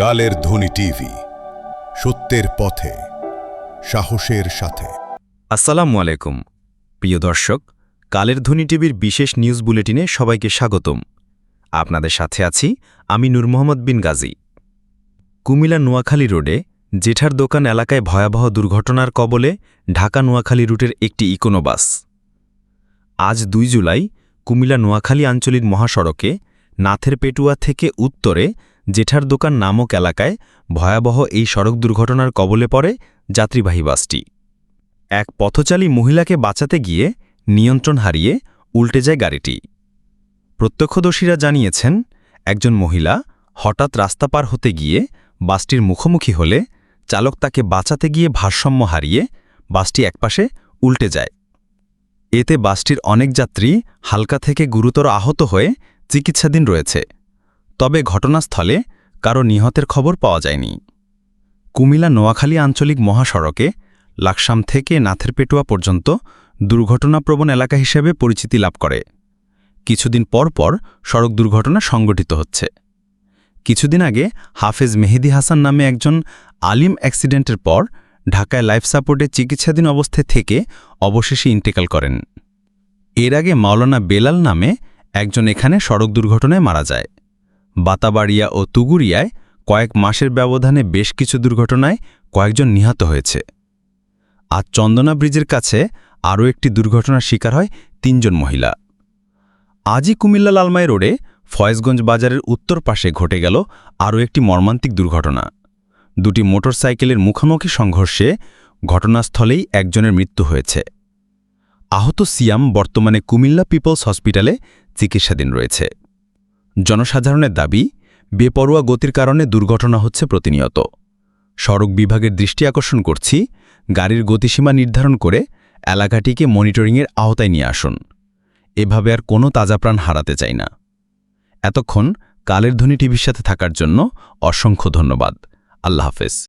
কালের ধ্বনি টিভি, সত্যের পথে, সাহসের সাথে। আসসালামু আলাইকুম। প্রিয় দর্শক কালের ধ্বনি টিভির বিশেষ নিউজ বুলেটিনে সবাইকে স্বাগতম। আপনাদের সাথে আছি আমি নূর মোহাম্মদ বিন গাজী। কুমিলা নোয়াখালী রোডে জেঠার দোকান এলাকায় ভয়াবহ দুর্ঘটনার কবলে ঢাকা নোয়াখালী রুটের একটি ইকোনোবাস। আজ দুই জুলাই কুমিলা নোয়াখালী আঞ্চলিক মহাসড়কে নাথের পেটুয়া থেকে উত্তরে জেঠার দোকান নামক এলাকায় ভয়াবহ এই সড়ক দুর্ঘটনার কবলে পড়ে যাত্রীবাহী বাসটি। এক পথচালী মহিলাকে বাঁচাতে গিয়ে নিয়ন্ত্রণ হারিয়ে উল্টে যায় গাড়িটি। প্রত্যক্ষদর্শীরা জানিয়েছেন, একজন মহিলা হঠাৎ রাস্তা পার হতে গিয়ে বাসটির মুখোমুখি হলে চালক তাকে বাঁচাতে গিয়ে ভারসাম্য হারিয়ে বাসটি একপাশে উল্টে যায়। এতে বাসটির অনেক যাত্রী হালকা থেকে গুরুতর আহত হয়ে চিকিৎসাধীন রয়েছে। তবে ঘটনাস্থলে কারও নিহতের খবর পাওয়া যায়নি। কুমিলা নোয়াখালী আঞ্চলিক মহাসড়কে লাকসাম থেকে নাথের পেটুয়া পর্যন্ত দুর্ঘটনাপ্রবণ এলাকা হিসেবে পরিচিতি লাভ করে। কিছুদিন পর পর সড়ক দুর্ঘটনা সংঘটিত হচ্ছে। কিছুদিন আগে হাফেজ মেহেদি হাসান নামে একজন আলিম অ্যাক্সিডেন্টের পর ঢাকায় লাইফ সাপোর্টে চিকিৎসাধীন অবস্থায় থেকে অবশেষে ইন্টেকাল করেন। এর আগে মাওলানা বেলাল নামে একজন এখানে সড়ক দুর্ঘটনায় মারা যায়। বাতাবাড়িয়া ও তুগুরিয়ায় কয়েক মাসের ব্যবধানে বেশ কিছু দুর্ঘটনায় কয়েকজন নিহত হয়েছে। আজ চন্দনা ব্রিজের কাছে আরও একটি দুর্ঘটনার শিকার হয় তিনজন মহিলা। আজই কুমিল্লা লালমাই রোডে ফয়েজগঞ্জ বাজারের উত্তর পাশে ঘটে গেল আরও একটি মর্মান্তিক দুর্ঘটনা। দুটি মোটরসাইকেলের মুখোমুখি সংঘর্ষে ঘটনাস্থলেই একজনের মৃত্যু হয়েছে। আহত সিয়াম বর্তমানে কুমিল্লা পিপলস হসপিটালে চিকিৎসাধীন রয়েছে। জনসাধারণের দাবি, বেপরোয়া গতির কারণে দুর্ঘটনা হচ্ছে প্রতিনিয়ত। সড়ক বিভাগের দৃষ্টি আকর্ষণ করছি, গাড়ির গতিসীমা নির্ধারণ করে এলাকাটিকে মনিটরিংয়ের আওতায় নিয়ে আসুন। এভাবে আর কোনো তাজা প্রাণ হারাতে চাই না। এতক্ষণ কালের ধ্বনি টিভির সাথে থাকার জন্য অসংখ্য ধন্যবাদ। আল্লাহ হাফেজ।